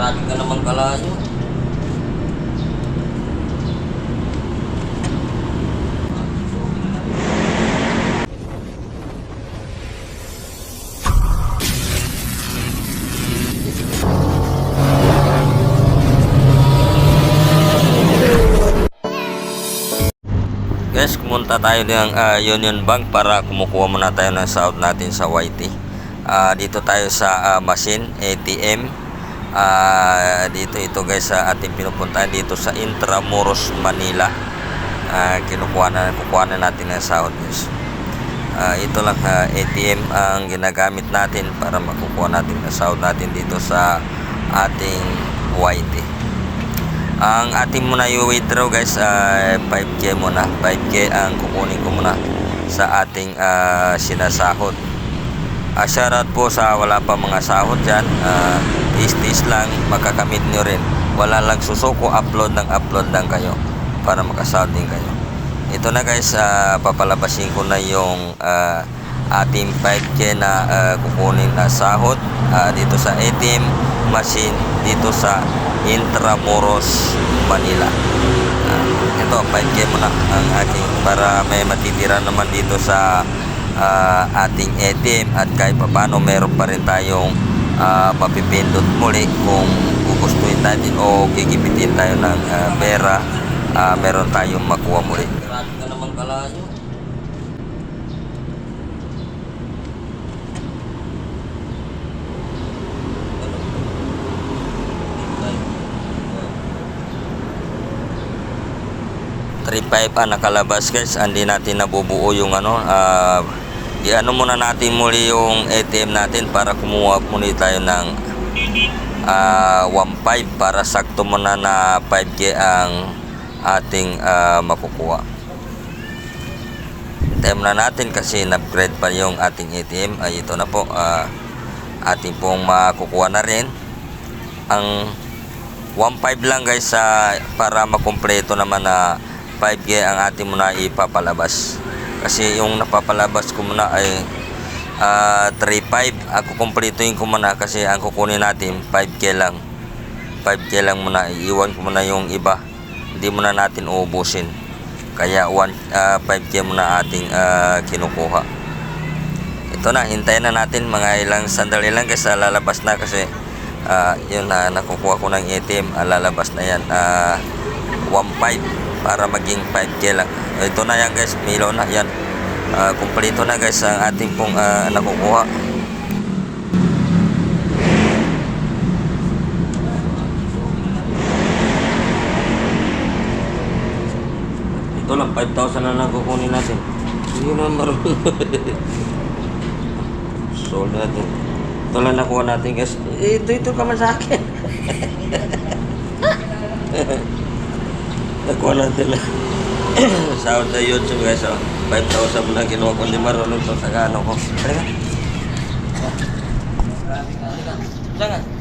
Grabe ka naman kalayo. Guys, kumunta tayo ng ah, Union Bank para kumukuha muna tayo ng sahod natin sa YT. Ah, dito tayo sa ah, machine, ATM. Ah, dito ito guys sa ating pinupuntahan dito sa Intramuros, Manila. Ah, kinukuha na, kukuha na natin ng sahod guys. Ah, ito lang ah, ATM ang ginagamit natin para makukuha natin ng sahod natin dito sa ating YT. Ang ating muna i-withdraw guys ay 5K muna. 5K ang kukunin ko muna sa ating ah, sinasahod. Uh, shoutout po sa wala pa mga sahod dyan. Uh, tis lang, makakamit nyo rin. Wala lang susuko, upload ng upload lang kayo para makasahod din kayo. Ito na guys, ah, papalabasin ko na yung ah, ating 5K na ah, kukunin na sahod ah, dito sa ATM machine dito sa Intramuros, Manila. Ah, ito, 5K muna ang ating para may matitira naman dito sa ah, ating ATM at kahit papano meron pa rin tayong ah, mapipindot muli kung gugustuhin natin o gigipitin tayo ng ah, pera ah, meron tayong makuha muli. Grabe ka naman kalayo. Three five ang nakalabas guys, hindi natin nabubuo yung ano, ah, i-ano muna natin muli yung ATM natin para kumuha muli tayo ng ah 1.5 para sakto muna na 5K ang ating ah, makukuha. Time na natin kasi na-upgrade pa yung ating ATM ay ito na po ah, ating pong makukuha na rin. Ang 1.5 lang guys sa para makumpleto naman na 5K ang ating muna ipapalabas kasi yung napapalabas ko muna ay ah 3.5 ako kumpletuhin ko muna kasi ang kukunin natin 5K lang. 5K lang muna iiwan ko muna yung iba. Hindi muna natin uubusin. Kaya 1, ah, 5K muna ating ah, kinukuha. Ito na hintayin na natin mga ilang sandali lang kasi lalabas na kasi ah, yun na nakukuha ko ng ATM ah, lalabas na yan ah 1.5 para maging 5K lang. Ito na yan guys. Milo na yan. Kumpleto na guys ang ating pong ah, nakukuha. Ito lang 5,000 na lang kukunin natin. Hindi naman marunong. Sold natin. Ito lang nakuha natin guys. Eh, ito ito ka man sa akin nakuha natin lang Sahod sa YouTube guys, oh. 5,000 mo lang kinuha ko, marunong to sa ano ko. Halika. Halika. Halika.